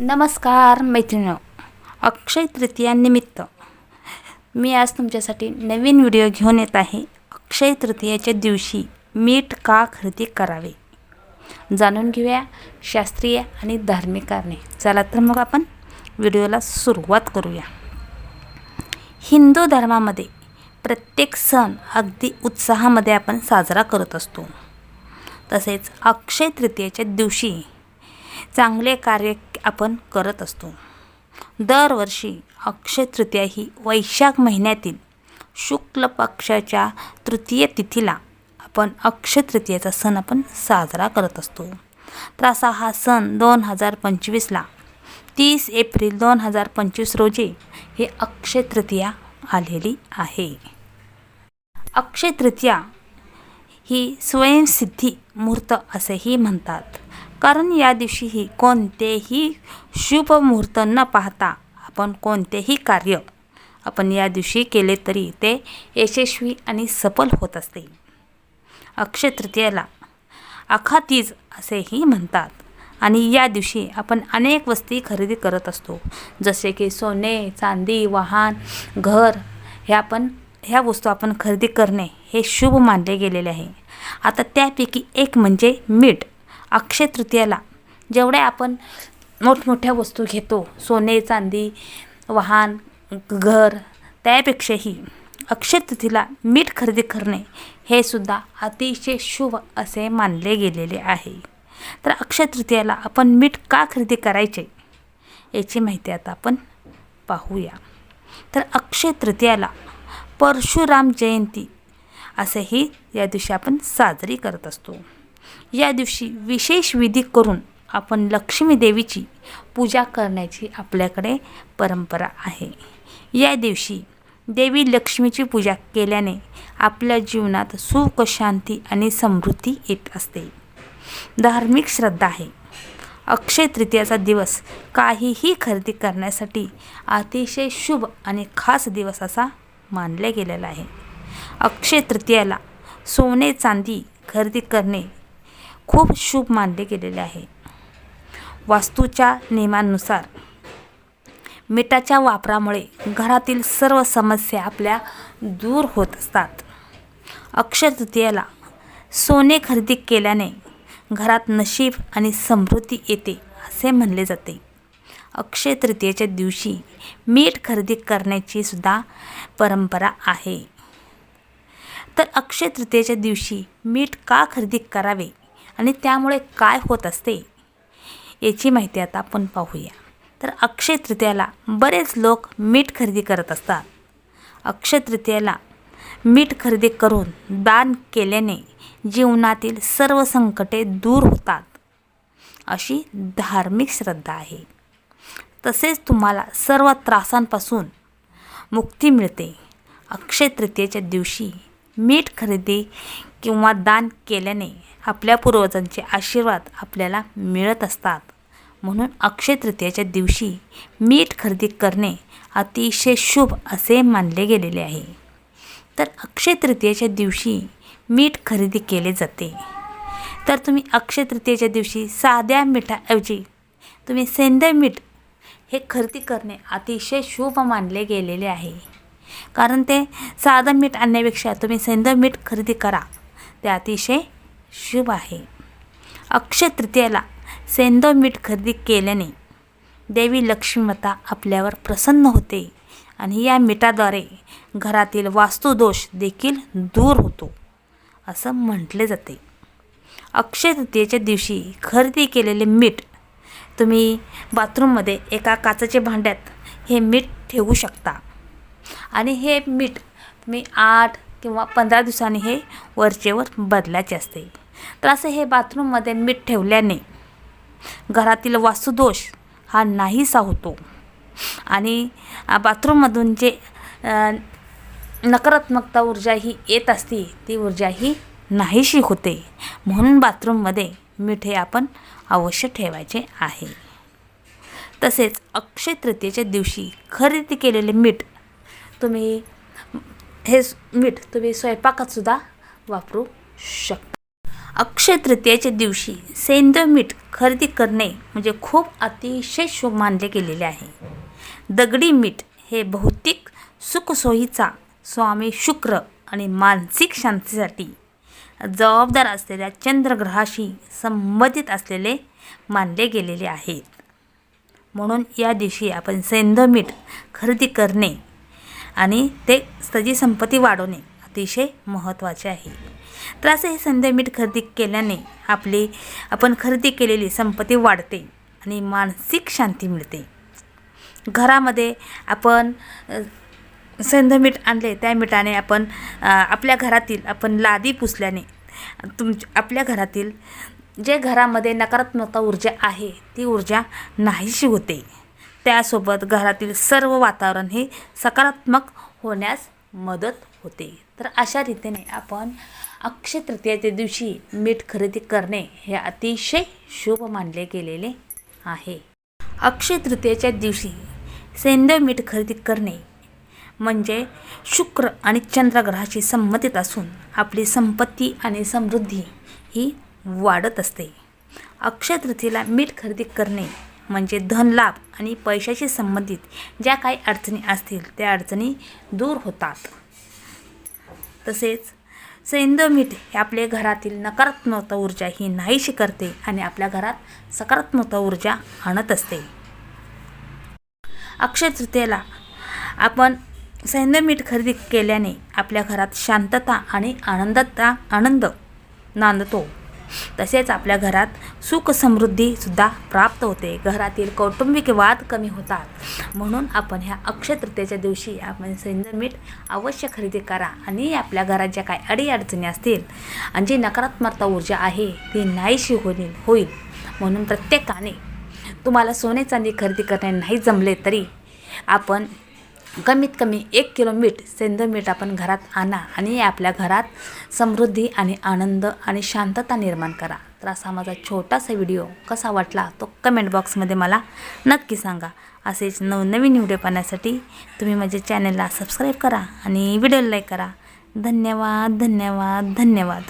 नमस्कार मैत्रिणी अक्षय तृतीयानिमित्त मी आज तुमच्यासाठी नवीन व्हिडिओ घेऊन येत आहे. अक्षय तृतीयाच्या दिवशी मीठ का खरेदी करावे? जाणून घेऊया शास्त्रीय आणि धार्मिक कारणे. चला तर मग आपण व्हिडिओला सुरुवात करूया. हिंदू धर्मामध्ये प्रत्येक सण अगदी उत्साहामध्ये आपण साजरा करत असतो. तसेच अक्षय तृतीयेच्या दिवशी चांगले कार्य आपण करत असतो. दरवर्षी अक्षय तृतीया ही वैशाख महिन्यातील शुक्ल पक्षाच्या तृतीय तिथीला आपण अक्षय तृतीयेचा सण आपण साजरा करत असतो. तर असा हा सण दोन हजार पंचवीसला तीस एप्रिल दोन हजार पंचवीस रोजी हे अक्षय तृतीया आलेली आहे. अक्षय तृतीया ही स्वयंसिद्धी मुहूर्त असेही म्हणतात. कारण या दिवशीही कोणतेही शुभ मुहूर्त न पाहता आपण कोणतेही कार्य आपण या दिवशी केले तरी ते यशस्वी आणि सफल होत असते. अक्षय तृतीयेला अखातीज असेही म्हणतात आणि या दिवशी आपण अनेक वस्ती खरेदी करत असतो. जसे की सोने चांदी वाहन घर हे आपण ह्या वस्तू आपण खरेदी करणे हे शुभ मानले गेलेले आहे. आता त्यापैकी एक म्हणजे मीठ. अक्षय तृतीयाला. जेवढ्या आपण मोठमोठ्या वस्तू घेतो सोने चांदी वाहन घर त्यापेक्षाही अक्षय तृतीला मीठ खरेदी करणे हे सुद्धा अतिशय शुभ असे मानले गेलेले आहे. तर अक्षय तृतीयाला आपण मीठ का खरेदी करायचे? याची माहिती आता आपण पाहूया. तर अक्षय तृतीयाला परशुराम जयंती असेही या दिवशी आपण साजरी करत असतो. या दिवशी विशेष विधी करून आपण लक्ष्मी देवीची पूजा करण्याची आपल्याकडे परंपरा आहे. या दिवशी देवी लक्ष्मीची पूजा केल्याने आपल्या जीवनात सुख शांती आणि समृद्धी येत असते. धार्मिक श्रद्धा आहे. अक्षय तृतीयाचा दिवस काहीही खरेदी करण्यासाठी अतिशय शुभ आणि खास दिवस असा मानला गेलेला आहे. अक्षय तृतीयाला सोने चांदी खरेदी करणे खूप शुभ मानले गेलेले आहे. वास्तूच्या नियमांनुसार मिठाच्या वापरामुळे घरातील सर्व समस्या आपल्या दूर होत असतात. अक्षय तृतीयाला सोने खरेदी केल्याने घरात नशीब आणि समृद्धी येते असे म्हणले जाते. अक्षय तृतीयेच्या दिवशी मीठ खरेदी करण्याची सुद्धा परंपरा आहे. तर अक्षय तृतीयेच्या दिवशी मीठ का खरेदी करावे? आणि त्यामुळे काय होत असते याची माहिती आता आपण पाहूया. तर अक्षय तृतीयाला बरेच लोक मीठ खरेदी करत असतात. अक्षय तृतीयाला मीठ खरेदी करून दान केल्याने जीवनातील सर्व संकटे दूर होतात अशी धार्मिक श्रद्धा आहे. तसेच तुम्हाला सर्व त्रासांपासून मुक्ती मिळते. अक्षय तृतीयेच्या दिवशी मीठ खरेदी किंवा दान केल्याने आपल्या पूर्वजांचे आशीर्वाद आपल्याला मिळत असतात. म्हणून अक्षय तृतीयाच्या दिवशी मीठ खरेदी करणे अतिशय शुभ असे मानले गेलेले आहे. तर अक्षय तृतीयाच्या दिवशी मीठ खरेदी केले जाते. तर तुम्ही अक्षय तृतीयाच्या दिवशी साध्या मिठाऐवजी तुम्ही सेंद्रिय मीठ हे खरेदी करणे अतिशय शुभ मानले गेलेले आहे. कारण ते साधं मीठ आणण्यापेक्षा तुम्ही सेंद्र मीठ खरेदी करा. ते अतिशय शुभ आहे. अक्षय तृतीयेला सेंद्रिय मीठ खरेदी केल्याने देवी लक्ष्मीमाता आपल्यावर प्रसन्न होते आणि या मिठाद्वारे घरातील वास्तुदोष देखील दूर होतो असं म्हटले जाते. अक्षय तृतीयेच्या दिवशी खरेदी केलेले मीठ तुम्ही बाथरूममध्ये एका काचेच्या भांड्यात हे मीठ ठेवू शकता. आणि हे मीठ मी आठ किंवा पंधरा दिवसांनी हे वरचेवर बदलायचे असते. तर असं हे बाथरूममध्ये मीठ ठेवल्याने घरातील वास्तुदोष हा नाहीसा होतो. आणि बाथरूममधून जे नकारात्मकता ऊर्जा ही येत असते ती ऊर्जा ही नाहीशी होते. म्हणून बाथरूममध्ये मीठ हे आपण अवश्य ठेवायचे आहे. तसेच अक्षय तृतीयेच्या दिवशी खरेदी केलेले मीठ तुम्ही हे मीठ तुम्ही स्वयंपाकातसुद्धा वापरू शकता अक्षय तृतीयेच्या दिवशी सेंद्रिय मीठ खरेदी करणे म्हणजे खूप अतिशय शुभ मानले गेलेले आहे. दगडी मीठ हे भौतिक सुखसोयीचा स्वामी शुक्र आणि मानसिक शांतीसाठी जबाबदार असलेल्या चंद्रग्रहाशी संबंधित असलेले मानले गेलेले आहेत. म्हणून या दिवशी आपण सेंद्रिय मीठ खरेदी करणे आणि ते त्याची संपत्ती वाढवणे अतिशय महत्त्वाचे आहे. तर असं हे संध्या मीठ खरेदी केल्याने आपली आपण खरेदी केलेली संपत्ती वाढते आणि मानसिक शांती मिळते. घरामध्ये आपण संध मीठ आणले त्या मिठाने आपण आपल्या घरातील आपण लादी पुसल्याने तुम आपल्या घरातील जे घरामध्ये नकारात्मकता ऊर्जा आहे ती ऊर्जा नाहीशी होते. त्यासोबत घरातील सर्व वातावरण हे सकारात्मक होण्यास मदत होते. तर अशा रीतीने आपण अक्षय तृतीयेच्या दिवशी मीठ खरेदी करणे हे अतिशय शुभ मानले गेलेले आहे. अक्षय तृतीयेच्या दिवशी सेंद्रिय मीठ खरेदी करणे म्हणजे शुक्र आणि चंद्रग्रहाशी संमतीत असून आपली संपत्ती आणि समृद्धी ही वाढत असते. अक्षय तृतीयेला मीठ खरेदी करणे म्हणजे धनलाभ आणि पैशाशी संबंधित ज्या काही अडचणी असतील त्या अडचणी दूर होतात. तसेच सैंदमीठ मीठ हे आपल्या घरातील नकारात्मकता ऊर्जा ही नाहीशी करते आणि आपल्या घरात सकारात्मकता ऊर्जा आणत असते. अक्षय तृतीयेला आपण सैंदमीठ मीठ खरेदी केल्याने आपल्या घरात शांतता आणि आनंदता आनंद नांदतो. तसेच आपल्या घरात सुख समृद्धीसुद्धा प्राप्त होते. घरातील कौटुंबिक वाद कमी होतात. म्हणून आपण ह्या अक्षय तृतीयेच्या दिवशी आपण सेंद्र मीठ अवश्य खरेदी करा आणि आपल्या घरात ज्या काही अडीअडचणी असतील आणि जी नकारात्मकता ऊर्जा आहे ती नाहीशी होईल होईल. म्हणून प्रत्येकाने तुम्हाला सोने चांदी खरेदी करणे नाही जमले तरी आपण कमीत कमी एक किलो मीठ सेंद्रिय मीठ आपण घरात आणा आणि आपल्या घरात समृद्धी आणि आनंद आणि शांतता निर्माण करा. तर असा माझा छोटासा व्हिडिओ कसा वाटला तो कमेंट बॉक्समध्ये मला नक्की सांगा. असेच नवनवीन व्हिडिओ पाहण्यासाठी तुम्ही माझ्या चॅनलला सबस्क्राईब करा आणि व्हिडिओला लाईक करा. धन्यवाद धन्यवाद धन्यवाद.